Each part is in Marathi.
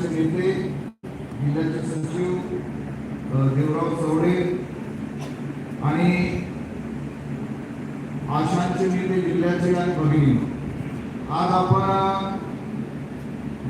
पक्षाचे नेते जिल्ह्याचे सचिव देवराव चौडे आणि आशांचे नेते जिल्ह्याचे आणि भगिनी. आज आपण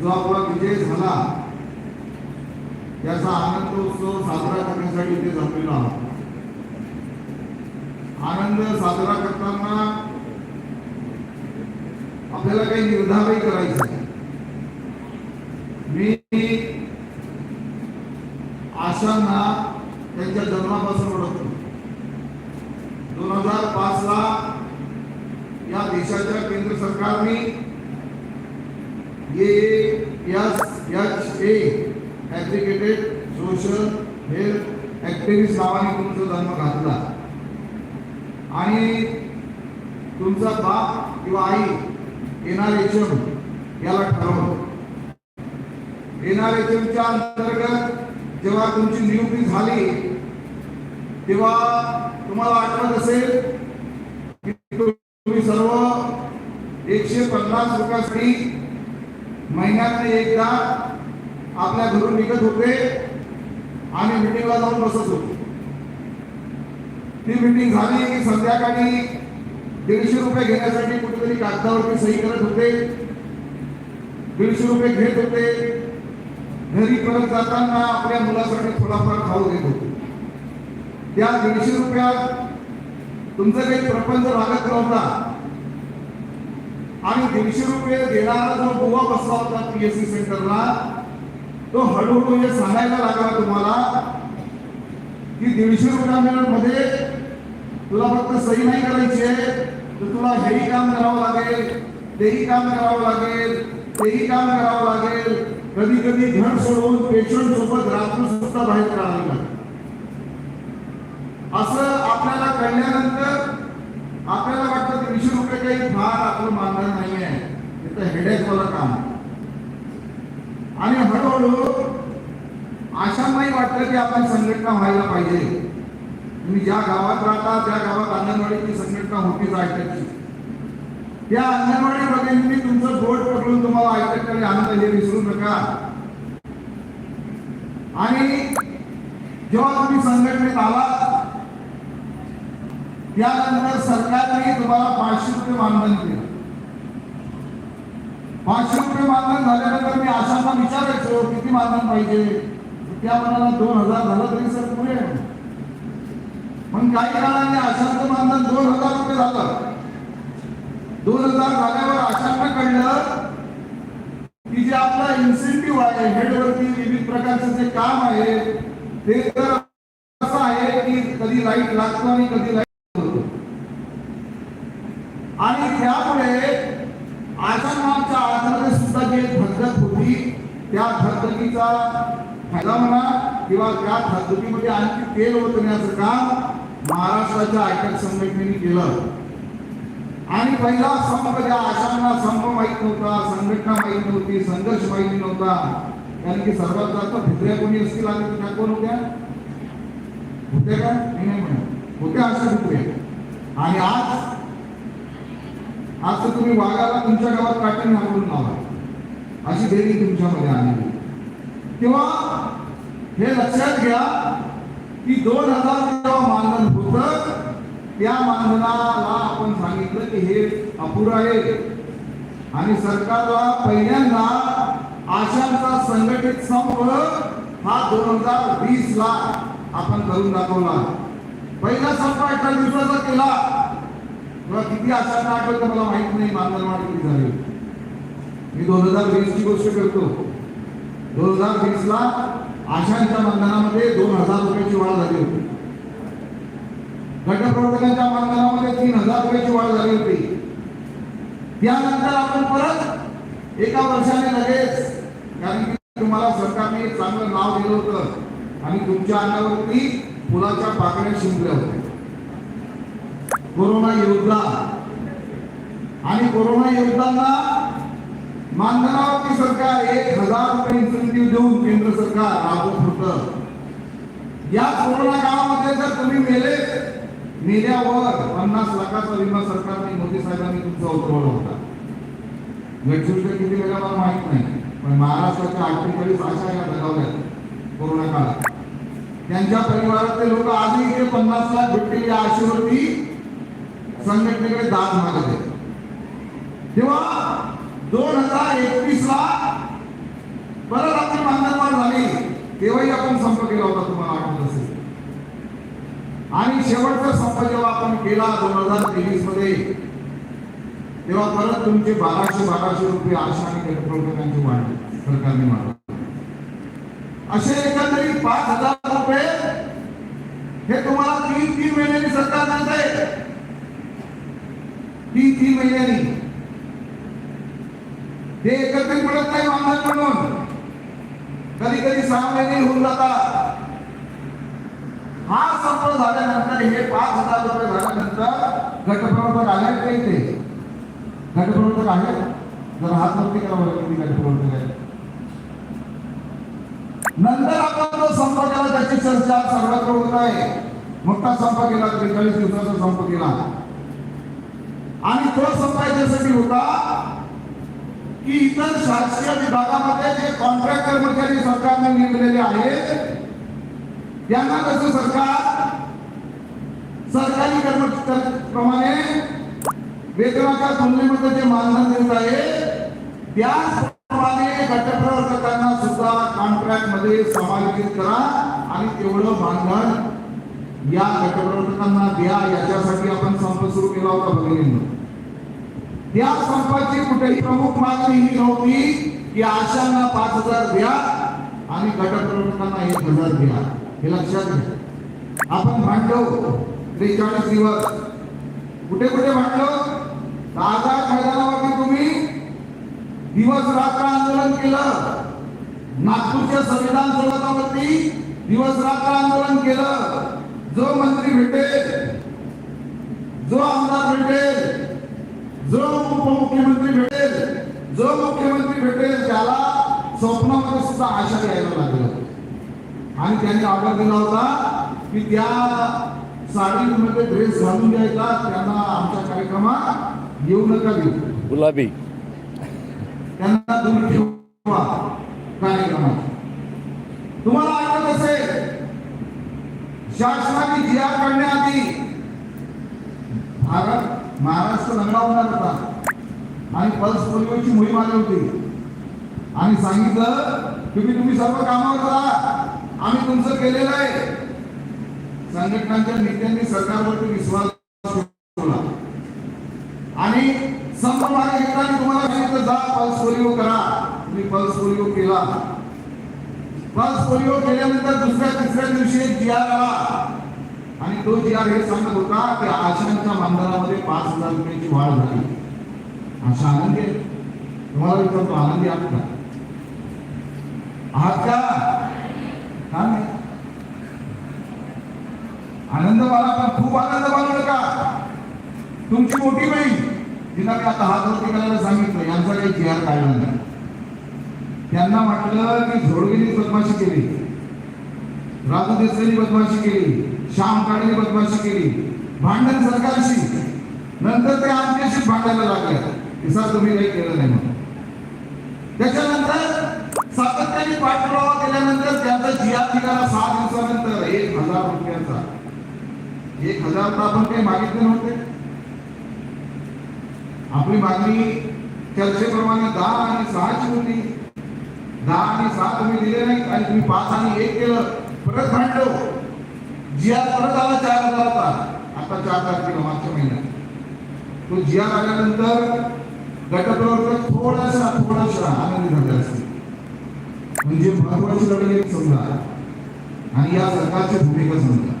जो आपला विजय झाला त्याचा आनंद उत्सव साजरा करण्यासाठी इथे जमलेलो आहोत. आनंद साजरा करताना आपल्याला काही निर्धारही करायचे आहे. मी भाषांना त्यांच्या जन्मापासून ओळखतो. दोन हजार पाच ला या देशाच्या केंद्र सरकारने A S H A aggregated social health activist नावाने तुमचा जन्म घातला. आणि तुमचा बाप किंवा आई एन आर एच एम याला ठरवलं. एन आर एच एमच्या अंतर्गत जेव्हा तुमची नियुक्ती झाली तेव्हा तुम्हाला आठवत असेल की तुम्ही सर्व एकशे पन्नास रुपयासाठी महिन्यात एकदा आपल्या घरून निघत होते आणि मिटिंगला जाऊन बसत होते. ती मिटिंग झाली की संध्याकाळी दीडशे रुपये घेण्यासाठी कुठेतरी कागदावरती सही करत होते. दीडशे रुपये घेत होते. घरी परत जाताना आपल्या मुलासाठी थोडाफार खाऊ देत होते. त्या दीडशे रुपयात तुमचा काही प्रपंच भागत नव्हता. आणि दीडशे रुपये देणारा जो गोवा बसला होता पीएससी सेंटरला तो हळूहळू हे सांगायला लागला तुम्हाला की दीडशे रुपयामध्ये तुला फक्त सही नाही करायची आहे तर तुला हेही काम करावं लागेल तेही काम करावं लागेल तेही काम करावं लागेल. कधी कधी घर सोडून पेशंट सोबत रात्र सुद्धा बाहेर काढावं लागेल. असं आपल्याला कळल्यानंतर आपल्याला वाटतं दीडशे रुपये काही फार आपलं मानधन नाही आहे हे हेडेक वाला काम. आहे. आणि हळूहळू आशांनाही वाटतं की आपण संघटना व्हायला पाहिजे. तुम्ही ज्या गावात राहता त्या गावात अंगणवाडीची संघटना होतीच आयटकची त्या अंगणवाडी मी तुमचं बोट पकडून तुम्हाला आयटककडे आणलं हे विसरू नका. आणि जेव्हा तुम्ही संघटनेत आला त्यानंतर सरकारने तुम्हाला पाचशे रुपये मानधन केलं. पाचशे रुपये मानधन झाल्यानंतर मी आशांना विचारायचो किती मानधन पाहिजे? त्या मनाला दोन हजार झालं तरी सर पुरे आहे. मग काही काळाने आशांचं मानधन दोन हजार रुपये झालं. दोन हजार झाल्यावर अशांना कळलं की जे आपला इन्सेंटिव्ह आहे हेडवरती विविध प्रकारचं जे काम आहे ते तर असं आहे की कधी लाइट लागतो आणि कधी लाइट आणि त्यामुळे आश्रमाच्या आधारे सुद्धा जे धगधग होती त्या धगधगीचा फायदा म्हणा किंवा त्या धगधगीमध्ये आणखी तेल ओतण्याचं काम महाराष्ट्राच्या आयटक संघटनेने केलं. आणि पहिला संप ज्या आशांना संप माहीत नव्हता संघटना माहीत नव्हती संघर्ष माहिती नव्हता. कारण की सर्वात जास्त भित्र्या कोणी असतील आणि त्या कोण होत्या? होत्या का? नाही म्हणत. होत्या अशा भित्र्या. आणि आज आज तर तुम्ही वाघाला तुमच्या गावात काटून घालून लावा. अशी देणी तुमच्यामध्ये आलेली तेव्हा हे लक्षात घ्या की दोन हजार जेव्हा मानधन होतं त्या मानधनाला आपण सांगितलं की हे अपुरं आहे. आणि सरकारला पहिल्यांदा आशांचा संघटित संप हा दोन हजार वीस ला आपण करून दाखवला. पहिला संप अठरा दिवसाचा केला तुला किती आशांना आठवतं मला माहीत नाही मानधनवाढ किती झाली. मी दोन हजार वीस ची गोष्ट करतो. दोन हजार वीस ला आशांच्या मानधनामध्ये दोन हजार रुपयाची वाढ झाली होती. गटप्रवर्तकांच्या मानधनामध्ये तीन हजार रुपयाची वाढ झाली होती. त्यानंतर आपण परत एका वर्षाने लगेच कारण की तुम्हाला सरकारने चांगलं नाव दिलं होतं आणि तुमच्या अंगावरती फुलाच्या पाकळ्या शिंपल्या होत्या. कोरोना योद्धा. आणि कोरोना योद्धांना मानधनावरती सरकार एक हजार रुपये इन्सेंटिव्ह देऊन केंद्र सरकार राबवत होतं. या कोरोना काळामध्ये जर तुम्ही मेले मेल्यावर पन्नास लाखाचा विमा सरकारने मोदी साहेबांनी तुमचा उतरवला होता. गटशुल्क किती वेळा मला माहीत नाही पण महाराष्ट्राच्या अठ्ठेचाळीस आशा या दगावल्या कोरोना काळात. त्यांच्या परिवारातले लोक आजही इथे पन्नास लाख भेटतील या आशेवरती संघटनेकडे दाद मागत आहेत. तेव्हा दोन हजार एकवीस ला परत आपली मागणीवाढ झाली. तेव्हाही आपण संप केला होता तुम्हाला आठवत असेल. आणि शेवटचा संप जेव्हा आपण केला दोन हजार तेवीसमध्ये तेव्हा परत तुमचे बाराशे बाराशे रुपये आशा आणि गटप्रवर्तकांचे वाढले सरकारने वाढवले असे एकंदरीत पाच हजार रुपये हे तुम्हाला तीन तीन महिन्यांनी सरकार सांगताय. तीन तीन महिन्यांनी. ते एकत्रित मिळत नाही मानधन म्हणून. कधी कधी सहा महिने होऊन जातात. हा संप झाल्यानंतर हे पाच हजार रुपये झाल्यानंतर गटप्रवर्तक आले काही ते गटप्रवर्तक आहे? जर हात नक्की करा बरं किती गटप्रवर्तक आहे नंतर आपण जो संप केला त्याची चर्चा सर्वत्र होत आहे. मोठा संप केला त्रेचाळीस दिवसाचा संप केला. आणि तो संप याच्यासाठी होता की इतर शासकीय विभागामध्ये जे कॉन्ट्रॅक्ट कर्मचारी सरकारने नेमलेले आहेत त्यांना कसं सरकार सरकारी कर्मचाऱ्याप्रमाणे वेतनाच्या तुलनेमध्ये जे मानधन देत आहे त्याचप्रमाणे गटप्रवर्तकांना सुद्धा कॉन्ट्रॅक्टमध्ये समायोजित करा आणि तेवढं मानधन या गटप्रवर्तकांना द्या याच्यासाठी आपण संप सुरू केला होता भगिनींनो. त्या संपाची कुठेही प्रमुख मागणी ही नव्हती की आशांना पाच हजार द्या आणि गटप्रवर्तकांना एक हजार द्या. हे लक्षात घ्या. आपण भांडलो त्रेचाळीस दिवस. कुठे कुठे भांडलो? ताजा मैदानावरती तुम्ही. दिवस रात्र आंदोलन केलं. नागपूरच्या संविधान चौकावरती दिवस रात्र आंदोलन केलं. जो मंत्री भेटेल जो आमदार भेटेल जो उपमुख्यमंत्री भेटेल जो मुख्यमंत्री भेटेल त्याला स्वप्नामध्ये सुद्धा आशा द्यायला लागलं. आणि त्यांनी ऑर्डर दिला होता की त्या साडीमध्ये ड्रेस घालून द्यायचा त्यांना आमच्या कार्यक्रमात येऊ नका देऊ. गुलाबी. त्यांना दूर ठेवा कार्यक्रमात तुम्हाला आठवत असेल शासनाची जी आर काढण्याआधी भारत महाराष्ट्र होणार होता. आणि पल्स पोलिओची मोहीम आली होती. आणि सांगितलं तुम्ही तुम्ही सर्व कामावर करा. आम्ही तुमचं केलेलं आहे. संघटनांच्या नेत्यांनी सरकारवरती विश्वास ठेवला. आणि संप मागे तुम्हाला सांगितलं जा पल्स पोलिओ करा. तुम्ही पल्स पोलिओ केला. पल्स पोलिओ केल्यानंतर दुसऱ्या तिसऱ्या दिवशी एक जी आर आला. आणि तो जी आर हे सांगत होता की आशांच्या मानधनामध्ये पाच हजार रुपयाची वाढ झाली. आशा आनंदी तुम्हाला विचारतो आनंदी आहात का? आहात का? आनंद मला पण खूप आनंद मानू नका तुमची मोठी बहीण तिला मी आता हात वरती करायला सांगितलं यांचा काही जी आर काढला नाही त्यांना म्हटलं की झोडगेनी बदमाशी केली. राजू देसाईनी बदमाशी केली. श्याम काळेने बदमाशी केली. भांडण सरकारशी. नंतर ते आमच्याशी भांडायला लागले. की सर तुम्ही काही केलं नाही म्हणून. त्याच्यानंतर सातत्याने पाठपुरावा केल्यानंतर त्यांचा जिया ठिकाणा सहा दिवसानंतर एक हजार रुपयाचा. एक हजार तर आपण काही मागितले नव्हते. आपली मागणी चर्चेप्रमाणे दहा आणि सहाची होती. दहा आणि सहा तुम्ही दिले नाही आणि तुम्ही पाच आणि एक केलं. परत भांडलो. जिया परत आला चार हजाराचा. आता चार तारखेला मागच्या महिन्यात. तो जिया आल्यानंतर गटप्रवर्तक थोडासा थोडासा आनंदी झाले असते म्हणजे महत्वाची लढाई एक समजा. आणि या सरकारची भूमिका समजा.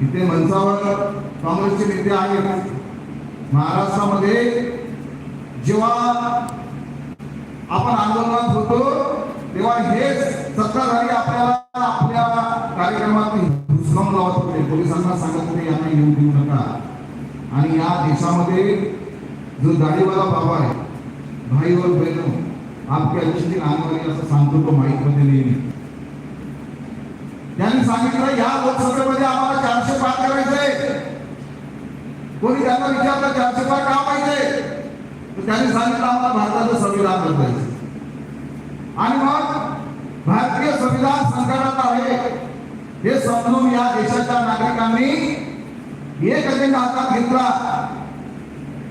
इथे मंचावर काँग्रेसचे नेते आहेत. महाराष्ट्रामध्ये जेव्हा आपण आंदोलनात होतो तेव्हा हेच सत्ताधारी आपल्याला आपल्या कार्यक्रमात हुसकावून लावत होते. पोलिसांना सांगत होते यांना येऊ देऊ नका. आणि या देशामध्ये जो दाढीवाला बाबा आहे भाई और आपके अच्छे दिन असं सांगतो तो माईकमध्ये नेहमी त्यांनी सांगितलं या लोकसभेमध्ये आम्हाला चारशे पार करायचंय कोणी त्यांना विचारलं चारशे पार का पाहिजे? तर त्यांनी सांगितलं आम्हाला भारताचं संविधान बदलायचं आणि मग भारतीय संविधान संकटात आहे. हे समजून या देशाच्या नागरिकांनी एक अजेंडा हातात घेतला.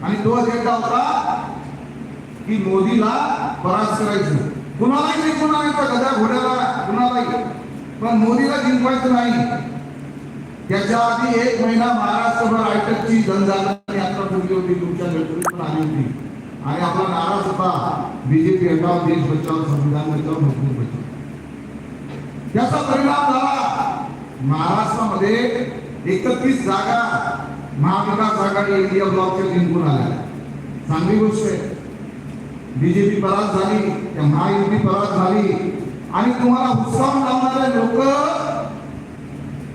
आणि तो अजेंडा होता की मोदीला बराच करायचं. कुणालाही जिंकून आणायचं गदा घोड्याला कुणालाही. पण मोदीला जिंकवायचं नाही. त्याच्या आधी एक महिना महाराष्ट्रभर आयटकची जनजागृती यात्रा ठेवली होती तुमच्या गडकरीत आली होती. आणि आपला नाराज होता बीजेपी हटाव देश बचाव संविधान बचाव मजबूत बचाव. त्याचा परिणाम झाला. महाराष्ट्रामध्ये एकतीस जागा महाविकास आघाडी इंडिया ब्लॉकच्या जिंकून आल्या. चांगली गोष्ट आहे. बीजेपी परास झाली त्या महायुती परास झाली. आणि तुम्हाला उत्साह लावणारे लोक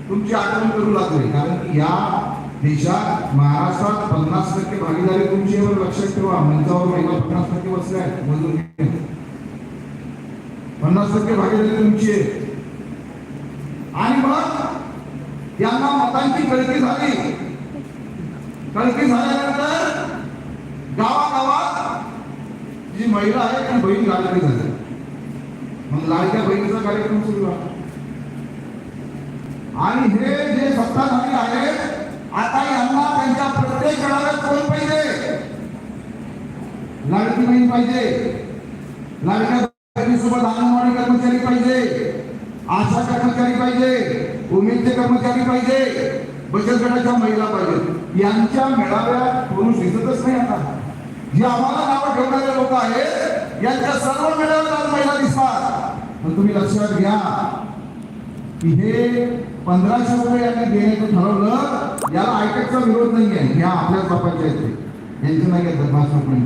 तुमची आठवण करू लागले. कारण की या देशात महाराष्ट्रात पन्नास टक्के भागीदारी तुमची आहे लक्षात ठेवा. मंचावर महिला पन्नास टक्के बसले आहेत मजूर पन्नास टक्के भागीदारी तुमची आहे. आणि मग यांना मतांची कळकी झाली. कळकी झाल्यानंतर गावागावात जी महिला आहे पण बहीण लाडकी झाली. मग लाडक्या बहिणीचा कार्यक्रम सुरू झाला. आणि हे जे सत्ताधारी आहेत आता यांना त्यांच्या प्रत्येक घराला कोण पाहिजे? लाडकी बहीण पाहिजे. लाडक्या बहिणीसोबत अंगणवाडी कर्मचारी पाहिजे. आशा कर्मचारी पाहिजे. उमेदचे कर्मचारी पाहिजे. बचत गटाच्या महिला पाहिजे. यांच्या मेळाव्यात पुरुष दिसतच नाही आता. जी आम्हाला नावं ठेवणारे लोक आहेत. यांच्या सर्व मेळाव्यात आज महिला दिसतात. पण तुम्ही लक्षात घ्या की हे पंधराशे रुपये यांनी देण्याचं ठरवलं याला आयटेकचा विरोध नाही आहे ह्या आपल्याच बापाच्या आहेत यांचं नाही आहे धर्माचं पण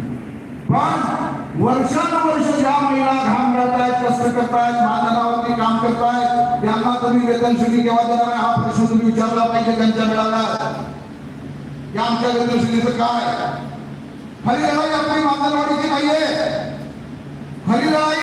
पण वर्षानुवर्ष ज्या महिला घाम घालतायत कष्ट करतायत महाजनावरती काम करतायत त्यांना तुम्ही वेतनश्रेणी केव्हा देणार हा प्रश्न तुम्ही विचारला पाहिजे त्यांच्या मिळाला या आमच्या वेतनश्रेणीचं काय? खरी लढाई आपली मानधनवाडीची नाहीये खरी लढाई